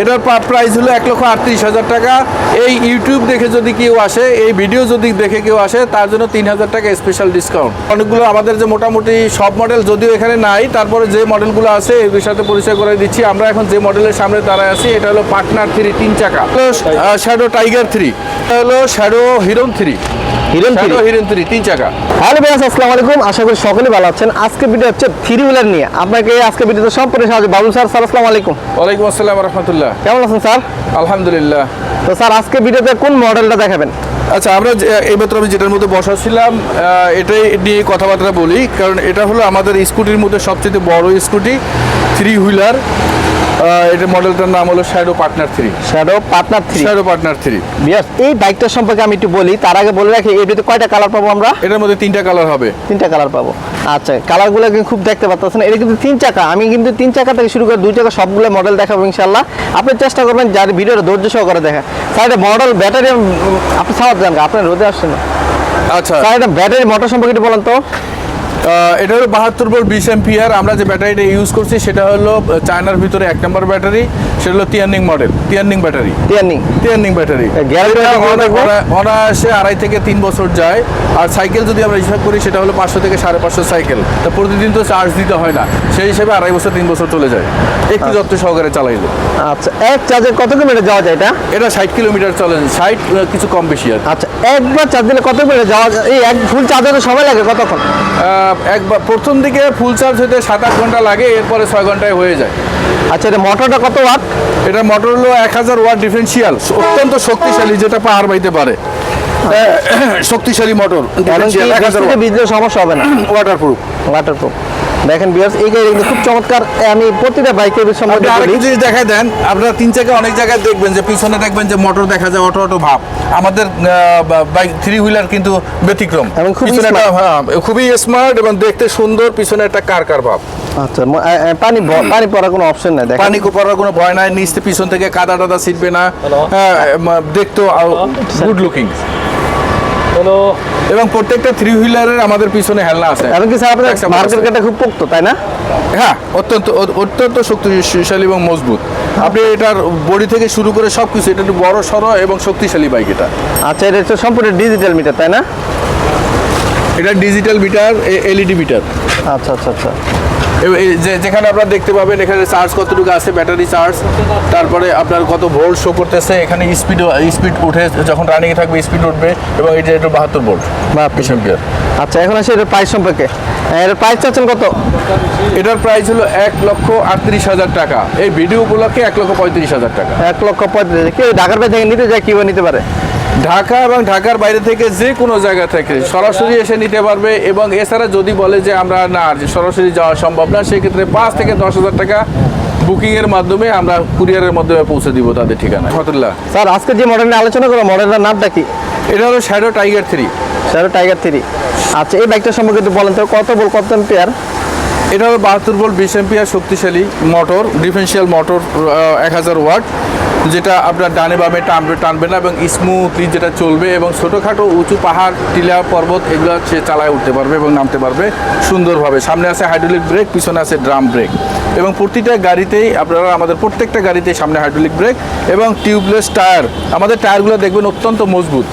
এটার প্রাইস হলো এক লক্ষ আটত্রিশ হাজার টাকা। এই ইউটিউব দেখে যদি কেউ আসে, এই ভিডিও যদি দেখে কেউ আসে, তার জন্য তিন হাজার টাকা স্পেশাল ডিসকাউন্ট অনেকগুলো আমাদের যে মোটামুটি সব মডেল যদিও এখানে নাই, তারপরে যে মডেলগুলো আছে, এগুলোর সাথে পরিচয় করে দিচ্ছি। আমরা এখন যে মডেলের সামনে দাঁড়ায় আছি, এটা হলো পার্টনার থ্রি তিন চাকা। শ্যাডো টাইগার থ্রি এটা হলো shadow heron three heron shadow heron three তিন চাকা। হ্যালো ভাইয়াস আসসালামু আলাইকুম। আশা করি সকলে ভালো আছেন। আজকে ভিডিও হচ্ছে থ্রি হুইলার নিয়ে। আপনাকে আজকে ভিডিওতে সম্পূর্ণ সাহায্য। বাবুল স্যার স্যার আসসালামু আলাইকুম। ওয়ালাইকুম আসসালাম রহমতুল্লাহ। কেমন আছেন স্যার? আলহামদুলিল্লাহ। তো স্যার আজকে ভিডিওতে কোন মডেলটা দেখাবেন? আচ্ছা আমরা এইমাত্র আমি যেটার মধ্যে এটাই নিয়ে কথাবার্তা বলি। কারণ এটা হলো আমাদের স্কুটির মধ্যে সবচেয়ে বড় স্কুটি থ্রি হুইলার এটা মডেলটার নাম হলো shadow partner three shadow partner three shadow partner three বিয়াস এই বাইকটার সম্পর্কে আমি একটু বলি তার আগে বলে রাখি ভিডিওতে কয়টা কালার পাবো আমরা? এটার মধ্যে তিনটা কালার হবে। তিনটা কালার পাবো। আচ্ছা কালারগুলো কিন্তু খুব দেখতে পাচ্ছেন এটা কিন্তু তিন চাকা। আমি কিন্তু তিন চাকা থেকে শুরু করে দুই চাকা সবগুলো মডেল দেখাবো ইনশাল্লাহ আপনি চেষ্টা করবেন যার ভিডিওটা ধৈর্য সহকারে দেখা এটা মডেল ব্যাটারি আপনি সাওয়ার জান আপনার রোদে আসছেন না। আচ্ছা। এটা ব্যাটারি মোটর সম্পর্কে একটু বলেন তো। এটা হলো বাহাত্তর ভোল্ট বিশ এম্পিয়ার আমরা যে ব্যাটারিটা ইউজ করছি সেটা হলো চায়নার ভিতরে এক নম্বর ব্যাটারি সেটা হলো তিয়ান্নিং মডেল তিয়ান্নিং ব্যাটারি। তিয়ানি তিয়ান্নিং ব্যাটারি। অনায়াসে আড়াই থেকে তিন বছর যায়। আর সাইকেল যদি আমরা হিসাব করি সেটা হলো পাঁচশো থেকে সাড়ে পাঁচশো সাইকেল তা প্রতিদিন তো চার্জ দিতে হয় না। সেই হিসেবে আড়াই বছর তিন বছর চলে যায়। একটু যত্ন সহকারে চালাইলে। আচ্ছা এক চার্জে কত কিলোমিটার যাওয়া যায় এটা? এটা ষাট কিলোমিটার চলেন ষাট কিছু কম বেশি আর আচ্ছা একবার চার্জ দিলে কত কিলোমিটার যাওয়া যায়? এই এক ফুল চার্জে সময় লাগে কতক্ষণ? একবার প্রথম দিকে ফুল চার্জ হতে সাত আট ঘণ্টা লাগে এরপরে ছয় ঘন্টায় হয়ে যায়। আচ্ছা এটা মোটরটা কত ওয়াট এটা মোটর হলো এক হাজার ওয়াট ডিফারেন্সিয়াল অত্যন্ত শক্তিশালী যেটা পাহাড় বাইতে পারে। শক্তিশালী মোটর কারণ এক হাজার বিদ্যুৎ সমস্যা হবে না। ওয়াটারপ্রুফ ওয়াটারপ্রুফ দেখেন বিয়ার্স এই গাড়ি কিন্তু খুব চমৎকার। আমি প্রতিটা বাইকের সম্বন্ধে বলি আরেকটু জিনিস দেখায় দেন আপনারা তিন চাকা অনেক জায়গায় দেখবেন যে পিছনে দেখবেন যে মোটর দেখা যায় অটো অটো ভাব। আমাদের বাইক থ্রি হুইলার কিন্তু ব্যতিক্রম। এবং খুবই একটা-। হ্যাঁ, খুবই স্মার্ট এবং দেখতে সুন্দর পিছনে একটা কার কার ভাব। আচ্ছা পানি পানি পড়ার কোনো অপশন নাই দেখেন। পানি পড়ার কোনো ভয় নাই নিচ পিছন থেকে কাদা টাদা ছিটবে না। হ্যাঁ, দেখতো গুড লুকিং এবং প্রত্যেকটা থ্রি হুইলারের আমাদের পিছনে হেলনা আছে। এবং কি স্যার আপনাদের মার্কেট। কাটা খুব পোক্ত তাই না? হ্যাঁ অত্যন্ত অত্যন্ত শক্তিশালী এবং মজবুত। আপনি এটার বডি থেকে শুরু করে সব কিছু এটা একটু বড় সড়ো এবং শক্তিশালী বাইক এটা। আচ্ছা এটা হচ্ছে সম্পূর্ণ ডিজিটাল মিটার তাই না? এটা ডিজিটাল মিটার এলইডি মিটার আচ্ছা আচ্ছা আচ্ছা। যেখানে আপনারা দেখতে পাবেন এখানে চার্জ কতটুকু আছে ব্যাটারি চার্জ তারপরে আপনার কত ভোল্ট শো করতেছে এখানে স্পিড স্পিড উঠে যখন রানিং থাকবে স্পিড উঠবে এবং এটা বাহাত্তর ভোল্ট বিশ এম্পিয়ার আচ্ছা এখন আসে এটার প্রাইস সম্পর্কে। এর প্রাইস চাচ্ছেন কত? এটার প্রাইস হলো এক লক্ষ আটত্রিশ হাজার টাকা। এই ভিডিও উপলক্ষে এক লক্ষ পঁয়ত্রিশ হাজার টাকা। এক লক্ষ পঁয়ত্রিশ কেউ ঢাকার বাইরে থেকে নিতে যায় কীভাবে নিতে পারে? ঢাকা এবং ঢাকার বাইরে থেকে যে কোনো জায়গা থেকে সরাসরি এসে নিতে পারবে এবং এছাড়া যদি বলে যে আমরা না যে সরাসরি যাওয়া সম্ভব না সেক্ষেত্রে পাঁচ থেকে দশ হাজার টাকা বুকিংয়ের মাধ্যমে আমরা কুরিয়ারের মাধ্যমে পৌঁছে দিব তাদের ঠিকানা ফতুল্লাহ স্যার আজকে যে মডেল নিয়ে আলোচনা করো মডেলটার নামটা কি? এটা হলো shadow tiger three sir tiger three আচ্ছা এই বাইকটা সম্পর্কে একটু বলেন তো কত বল কত এম্পিয়ার এটা হলো বাহাত্তর ভোল্ট বিশ এম্পিয়ার শক্তিশালী মোটর ডিফারেন্সিয়াল মোটর এক হাজার ওয়াট যেটা আপনার ডানে বামে টানবে টানবে না এবং স্মুথলি যেটা চলবে এবং ছোটোখাটো উঁচু পাহাড়, টিলা, পর্বত এগুলো সে চালায় উঠতে পারবে এবং নামতে পারবে সুন্দরভাবে। সামনে আছে হাইড্রোলিক ব্রেক পিছনে আছে ড্রাম ব্রেক এবং প্রতিটা গাড়িতেই আপনারা আমাদের প্রত্যেকটা গাড়িতেই সামনে হাইড্রোলিক ব্রেক এবং টিউবলেস টায়ার আমাদের টায়ারগুলো দেখবেন অত্যন্ত মজবুত।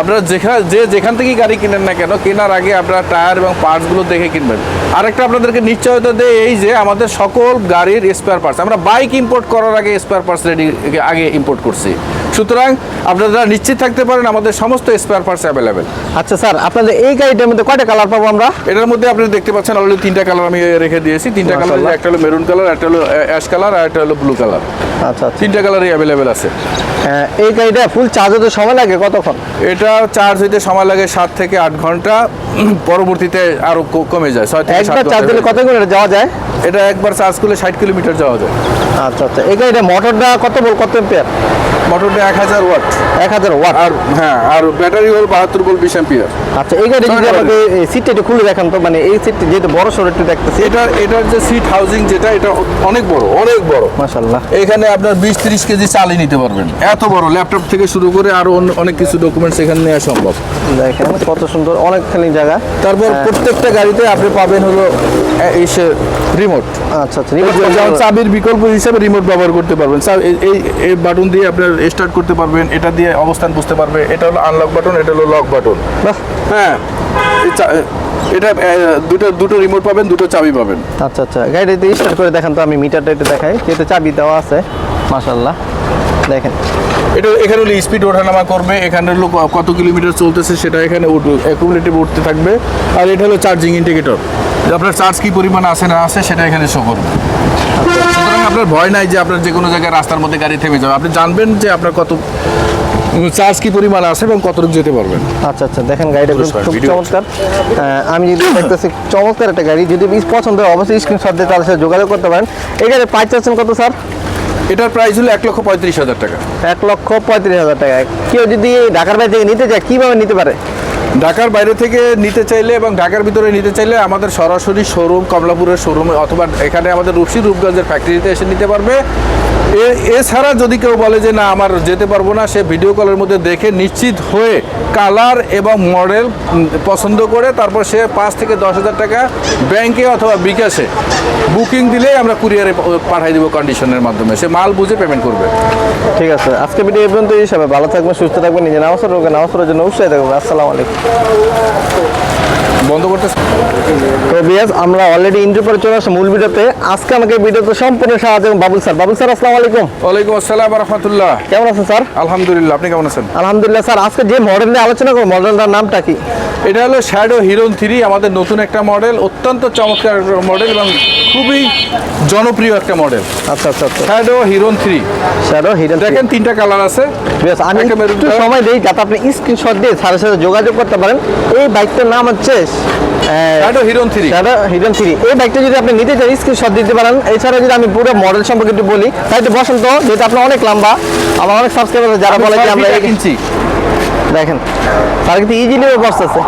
আপনারা যেখান যে যেখান থেকেই গাড়ি কিনেন না কেন, কেনার আগে আপনারা টায়ার এবং পার্টসগুলো দেখে কিনবেন। আরেকটা আপনাদেরকে নিশ্চয়তা দেয় এই যে আমাদের সকল গাড়ির স্পেয়ার পার্টস আমরা বাইক ইম্পোর্ট করার আগে স্পেয়ার পার্টস রেডি আগে ইম্পোর্ট করছি। সুতরাং আপনারা নিশ্চিত থাকতে পারেন আমাদের সমস্ত স্পেয়ার পার্টস অ্যাভেলেবেল আচ্ছা স্যার আপনাদের এই গাড়িটার মধ্যে কয়টা কালার পাবো আমরা? এটার মধ্যে আপনি দেখতে পাচ্ছেন অলরেডি তিনটা কালার আমি রেখে দিয়েছি। তিনটা কালার একটা হলো মেরুন কালার একটা হলো অ্যাশ কালার আর একটা হলো ব্লু কালার আচ্ছা আচ্ছা। তিনটা কালারই অ্যাভেলেবেল আছে। হ্যাঁ, এই গাড়িটা ফুল চার্জ হতে সময় লাগে কতক্ষণ? এটা চার্জ হইতে সময় লাগে সাত থেকে আট ঘণ্টা পরবর্তীতে আরও কমে যায় ছয় থেকে সাত একবার চার্জ দিলে কত কিলোমিটার যাওয়া যায়? এটা একবার চার্জ করলে ষাট কিলোমিটার যাওয়া যায়। আচ্ছা আচ্ছা। এই গাড়িটা মোটরটা কত বল কত এম্পিয়ার মোটরটা এক হাজার ওয়াট। এক হাজার ওয়াট? আর হ্যাঁ আর ব্যাটারি হল বাহাত্তর ভোল্ট বিশ অ্যাম্পিয়ার। আচ্ছা এই গাড়ি যদি আমাকে সিটটা একটু খুলে দেখান তো মানে এই সিটটা যেহেতু বড় সড়ো একটু দেখতেছি। এটার এটার যে সিট হাউজিং যেটা এটা অনেক বড় অনেক বড়। মাশাল্লাহ এখানে আপনার বিশ তিরিশ কেজি চালিয়ে নিতে পারবেন। এত বড় ল্যাপটপ থেকে শুরু করে আরও অনেক কিছু ডকুমেন্টস এখানে নেওয়া সম্ভব। দেখেন কত সুন্দর অনেকখানি জায়গা। তারপর হ্যাঁ। প্রত্যেকটা গাড়িতে আপনি পাবেন হলো এসে রিমোট আচ্ছা আচ্ছা যেমন। চাবির বিকল্প হিসাবে রিমোট ব্যবহার করতে পারবেন। এই- এই এই বাটন দিয়ে আপনার স্টার্ট করতে পারবেন এটা দিয়ে অবস্থান বুঝতে পারবে। এটা হলো আনলক বাটন এটা হলো লক বাটন হ্যাঁ এটা দুটো দুটো রিমোট পাবেন দুটো চাবি পাবেন। আচ্ছা আচ্ছা। গাড়িতে স্টার্ট করে দেখেন তো আমি মিটারটা একটু দেখাই। এতে চাবি দেওয়া আছে মাশাল্লাহ দেখেন। এটা এখানে হলো স্পিড ওঠানামা করবে এখানে হলো কত কিলোমিটার চলতেছে সেটা এখানে অ্যাকুমুলেটিভ উঠতে থাকবে। আর এটা হলো চার্জিং ইন্ডিকেটর আপনার চার্জ কি পরিমাণ আছে না আছে সেটা এখানে শো করবে। সুতরাং আপনার ভয় নাই যে আপনার যে কোনো জায়গায় রাস্তার মধ্যে গাড়ি থেমে যাবে। আপনি জানবেন যে আপনার কত চার্জ কি পরিমাণ আছে এবং কতটুকু যেতে পারবেন। আচ্ছা আচ্ছা দেখেন গাড়িটা খুব চমৎকার। আমি যদি দেখতেছি চমৎকার একটা গাড়ি যদি পছন্দ হয় অবশ্যই স্ক্রিনশট দিয়ে তাদের সাথে যোগাযোগ করতে পারেন। এই গাড়ির প্রাইস চাচ্ছেন কত স্যার এটার প্রাইস হলো এক লক্ষ পঁয়ত্রিশ হাজার টাকা। এক লক্ষ পঁয়ত্রিশ হাজার টাকা কেউ যদি ঢাকার বাইরে থেকে নিতে চায়, কীভাবে নিতে পারে? ঢাকার বাইরে থেকে নিতে চাইলে এবং ঢাকার ভিতরে নিতে চাইলে আমাদের সরাসরি শোরুম কমলাপুরের শোরুমে অথবা এখানে আমাদের রূপসী রূপগঞ্জের ফ্যাক্টরিতে এসে নিতে পারবে। এ- এছাড়া যদি কেউ বলে যে, না, আমার যেতে পারব না, সে ভিডিও কলের মধ্যে দেখে নিশ্চিত হয়ে কালার এবং মডেল পছন্দ করে তারপর সে পাঁচ থেকে দশ হাজার টাকা ব্যাংকে অথবা বিকাশে বুকিং দিলেই আমরা কুরিয়ারে পাঠিয়ে দেবো কন্ডিশনের মাধ্যমে। সে মাল বুঝে পেমেন্ট করবে। ঠিক আছে। আজকে ভিডিও পর্যন্ত এই হিসাবে ভালো থাকবেন, সুস্থ থাকবেন, নিজে নামাজ রোগে নামাজ জন্য উৎসাহিত থাকবেন। আসসালামু আলাইকুম। para o lado. বন্ধ করতে তো বিয়াস আমরা অলরেডি ইন্টার পরে চলে আসছি মূল ভিডিওতে। আজকে আমাকে ভিডিওতে সম্পূর্ণ সাহায্য এবং বাবুল স্যার। বাবুল স্যার আসসালামু আলাইকুম। ওয়ালাইকুম আসসালাম রহমতুল্লাহ। কেমন আছেন স্যার? আলহামদুলিল্লাহ আপনি কেমন আছেন? আলহামদুলিল্লাহ স্যার আজকে যে মডেল নিয়ে আলোচনা করব মডেলটার নামটা কি? এটা হলো শ্যাডো হিরোন থ্রি আমাদের নতুন একটা মডেল অত্যন্ত চমৎকার মডেল এবং খুবই জনপ্রিয় একটা মডেল আচ্ছা আচ্ছা আচ্ছা। Shadow heron three shadow hidden দেখেন তিনটা কালার আছে। বেশ আমি একটা সময় দেই যাতে আপনি স্ক্রিনশট দিয়ে স্যারের সাথে যোগাযোগ করতে পারেন। এই বাইকটার নাম হচ্ছে হিরোন থ্রি হিডেন থ্রি এই বাইকটা যদি আপনি নিতে চান স্ক্রিনশট দিতে পারেন। এছাড়া যদি আমি পুরো মডেল সম্পর্কে একটু বলি তাই তো যেহেতু আপনার অনেক লম্বা আমার অনেক সাবস্ক্রাইবার যারা বলে যে আমরা কিনছি দেখেন তারা কিন্তু ইজিলিও বসতেছে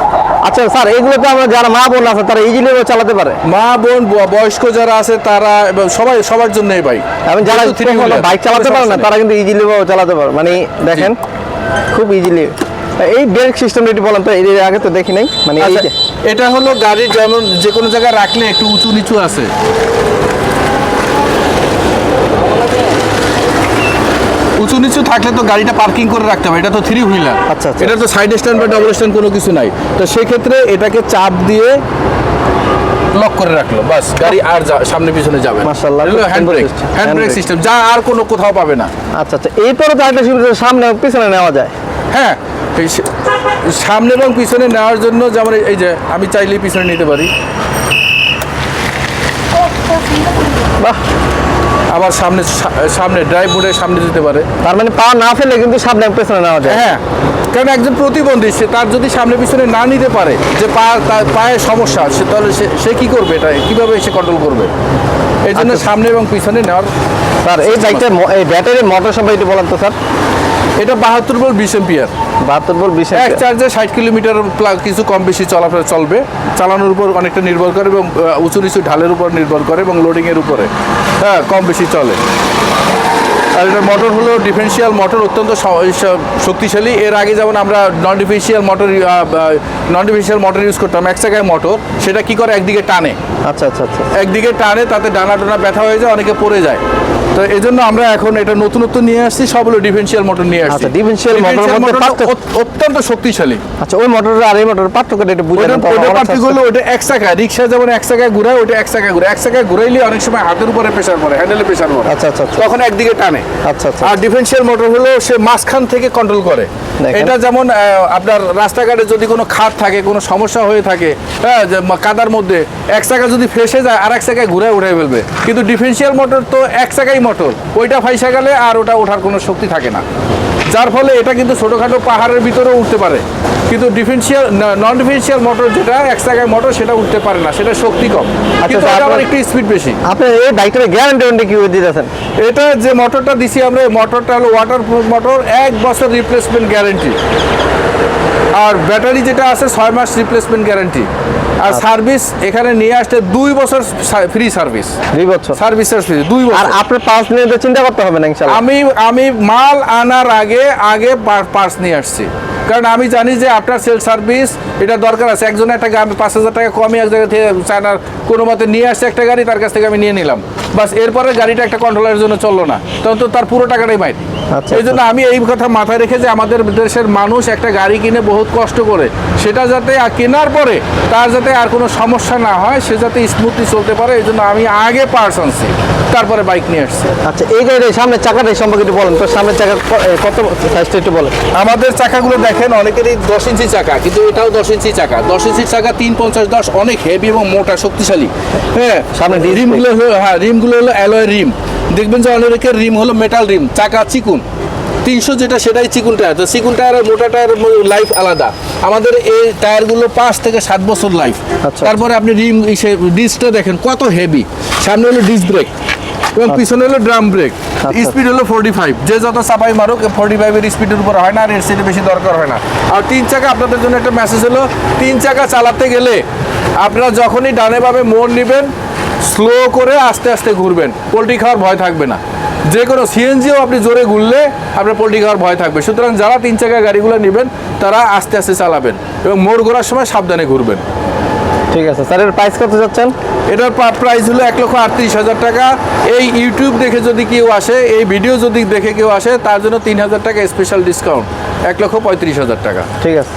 আচ্ছা স্যার এগুলো তো আমরা যারা মা বোন আছে তারা ইজিলিও চালাতে পারে? মা বোন বয়স্ক যারা আছে তারা সবাই সবার জন্য এই বাইক এবং যারা বাইক চালাতে পারে না তারা কিন্তু ইজিলি চালাতে পারে। মানে দেখেন খুব ইজিলি এই ব্রেক সিস্টেম একটু বলেন তো এর আগে তো দেখি নাই মানে এই আচ্ছা, যে। এটা হলো গাড়ির যেমন যে কোনো জায়গায় রাখলে একটু উঁচু নিচু আছে। উঁচু নিচু থাকলে তো গাড়িটা পার্কিং করে রাখতে হবে এটা তো থ্রি হুইলার আচ্ছা, আচ্ছা। এটা তো সাইড স্ট্যান্ড বা ডাবল স্ট্যান্ড কোনো কিছু নাই। তো সেক্ষেত্রে এটাকে চাপ দিয়ে লক করে রাখল বাস গাড়ি আর সামনে পিছনে যাবে মাশাআল্লাহ, hand brake hand brake system যা আর কোনো কোথাও পাবে না। আচ্ছা আচ্ছা এরপরে তো একটা সুবিধা সামনে পিছনে নেওয়া যায়। হ্যাঁ সামনে এবং পিছনে নেওয়ার জন্য যেমন এই- এই যে আমি চাইলেই পিছনে নিতে পারি। বাহ! আবার সামনে সামনে ড্রাইভ মোডে সামনে যেতে পারে। তার মানে পা না ফেলে কিন্তু সামনে পেছনে নেওয়া যায়। হ্যাঁ কারণ একজন প্রতিবন্ধী সে তার যদি সামনে পিছনে না নিতে পারে যে পা তার পায়ে সমস্যা সে তাহলে সে কী করবে? এটা কীভাবে সে কন্ট্রোল করবে? এই জন্য আচ্ছা। সামনে এবং পিছনে নেওয়ার স্যার এই বাইকটার ম- এই ব্যাটারি মোটর সম্পর্কে বলেন তো স্যার। এটা বাহাত্তর বল বিশ এম্পিয়ার বাহাত্তর বল বিশ এক চার্জে ষাট কিলোমিটার কিছু কম বেশি চলাফেরা চলবে। চালানোর উপর অনেকটা নির্ভর করে এবং উঁচু নিচু ঢালের উপর নির্ভর করে এবং লোডিংয়ের উপরে। হ্যাঁ কম বেশি চলে। আর এটার মোটর হলো ডিফেন্সিয়াল মোটর অত্যন্ত শক্তিশালী। এর আগে যেমন আমরা non differential motor non differential motor use করতাম এক জায়গায় মোটর সেটা কি করে? একদিকে টানে। আচ্ছা আচ্ছা আচ্ছা। একদিকে টানে তাতে ডানা টানা ব্যথা হয়ে যায় অনেকে পড়ে যায়। তো এই জন্য আমরা এখন এটা নতুনত্ব নিয়ে আসছি সব হলো ডিফেন্সিয়াল মোটর নিয়ে আসছি। আচ্ছা, motor পার্থক্য- অত- অত্যন্ত শক্তিশালী। আচ্ছা ওই মোটরের আর এই মোটরের পার্থক্যটা একটু বুঝে নেন ওটা পার্থক্য হলো ওটা এক চাকা রিক্সা যেমন এক চাকায় ঘুরায় ওটা এক চাকায় ঘুরে এক চাকায় ঘুরাইলে অনেক সময় হাতের উপরে প্রেসার পড়ে হ্যান্ডেলে প্রেসার পড়ে। আচ্ছা, আচ্ছা, আচ্ছা। তখন একদিকে টানে। আচ্ছা আচ্ছা। আর ডিফেন্সিয়াল মোটর হলো সে মাঝখান থেকে কন্ট্রোল করে। এটা যেমন আপনার রাস্তাঘাটে যদি কোনো খাত থাকে কোনো সমস্যা হয়ে থাকে হ্যাঁ যে কাদার মধ্যে এক চাকা যদি ফেসে যায় আর এক চাকায় ঘুরে উঠে ফেলবে। কিন্তু ডিফেন্সিয়াল মোটর তো এক চাকাই মোটর ওইটা ফাইসা গেলে আর ওটা ওঠার কোনো শক্তি থাকে না। যার ফলে এটা কিন্তু ছোটোখাটো পাহাড়ের ভিতরেও উঠতে পারে। কিন্তু ডিফেন্সিয়াল নন ডিফেন্সিয়াল মোটর যেটা এক জায়গায় মোটর সেটা উঠতে পারে না সেটা শক্তি কম। কিন্তু আবার একটু স্পিড বেশি। আপনি এই বাইকটার গ্যারান্টি ওয়ারেন্টি কি দিতেছেন? এটা যে মোটরটা দিছি আমরা মোটরটা হলো ওয়াটার প্রুফ মোটর এক বছর রিপ্লেসমেন্ট গ্যারেন্টি আর ব্যাটারি যেটা আছে ছয় মাস রিপ্লেসমেন্ট গ্যারান্টি আর সার্ভিস এখানে নিয়ে আসতে দুই বছর ফ্রি সার্ভিস দুই বছর? সার্ভিসের ফ্রি দুই আর বছর। আপনার পাঁচ নিয়ে চিন্তা করতে হবে না আমি আমি মাল আনার আগে আগে পার্স নিয়ে আসছি। কারণ আমি জানি যে আপনার সেল সার্ভিস এটা দরকার আছে। একজনের একটা আমি পাঁচ হাজার টাকা কমই এক জায়গা থেকে চায়নার কোনো মতে নিয়ে আসছে একটা গাড়ি তার কাছ থেকে আমি নিয়ে নিলাম। বাস এরপরে গাড়িটা একটা কন্ট্রোলের জন্য চলল না। তখন তো তার পুরো টাকাটাই মাইর আচ্ছা, এই জন্য আমি এই কথা মাথায় রেখে যে আমাদের দেশের মানুষ একটা গাড়ি কিনে বহুত কষ্ট করে। সেটা যাতে আর কেনার পরে তার যাতে আর কোনো সমস্যা না হয় সে যাতে স্মুথলি চলতে পারে এই জন্য আমি আগে পার্স আনছি। তারপরে বাইক নিয়ে আসছি। আচ্ছা এই গাড়ির সামনের চাকাটা সম্পর্কে একটু বলেন। তো সামনের চাকা কত সাইজটা একটু বলেন। আমাদের চাকাগুলো দেখেন অনেকেরই দশ ইঞ্চি চাকা কিন্তু এটাও দশ ইঞ্চি চাকা। দশ ইঞ্চি চাকা তিন পঞ্চাশ দশ অনেক হেভি এবং মোটা শক্তিশালী। হ্যাঁ সামনে রিমগুলো হ্যাঁ রিমগুলো হলো অ্যালয় রিম। দেখবেন যে অনেকের রিম হলো মেটাল রিম চাকা চিকুন। তিনশো যেটা সেটাই চিকুন টায়ার তো চিকুন টায়ার আর মোটা টায়ার লাইফ আলাদা। আমাদের এই টায়ারগুলো পাঁচ থেকে সাত বছর লাইফ আচ্ছা। তারপরে আপনি রিম ডিস্কটা দেখেন কত হেভি সামনে হলো ডিস ব্রেক এবং পিছনে হলো ড্রাম ব্রেক আচ্ছা। স্পিড হলো ফোর্টি ফাইভ যে যত চাপাই মারুক ফোর্টি ফাইভের স্পিডের উপর হয় না আর এর বেশি দরকার হয় না। আর তিন চাকা আপনাদের জন্য একটা মেসেজ হলো তিন চাকা চালাতে গেলে আপনারা যখনই ডানে ভাবে মোড় নেবেন স্লো করে আস্তে আস্তে ঘুরবেন। পোলট্রি খাওয়ার ভয় থাকবে না। যে কোনো সিএনজিও আপনি জোরে ঘুরলে আপনার পোলট্রি খাওয়ার ভয় থাকবে। সুতরাং যারা তিন চাকা গাড়িগুলো নেবেন তারা আস্তে আস্তে চালাবেন এবং মোড় ঘোরার সময় সাবধানে ঘুরবেন। ঠিক আছে স্যার এর প্রাইস কত যাচ্ছেন? এটার প্রাইস হলো এক লক্ষ আটত্রিশ হাজার টাকা। এই ইউটিউব দেখে যদি কেউ আসে এই ভিডিও যদি দেখে কেউ আসে তার জন্য তিন হাজার টাকা স্পেশাল ডিসকাউন্ট এক লক্ষ পঁয়ত্রিশ হাজার টাকা। ঠিক আছে।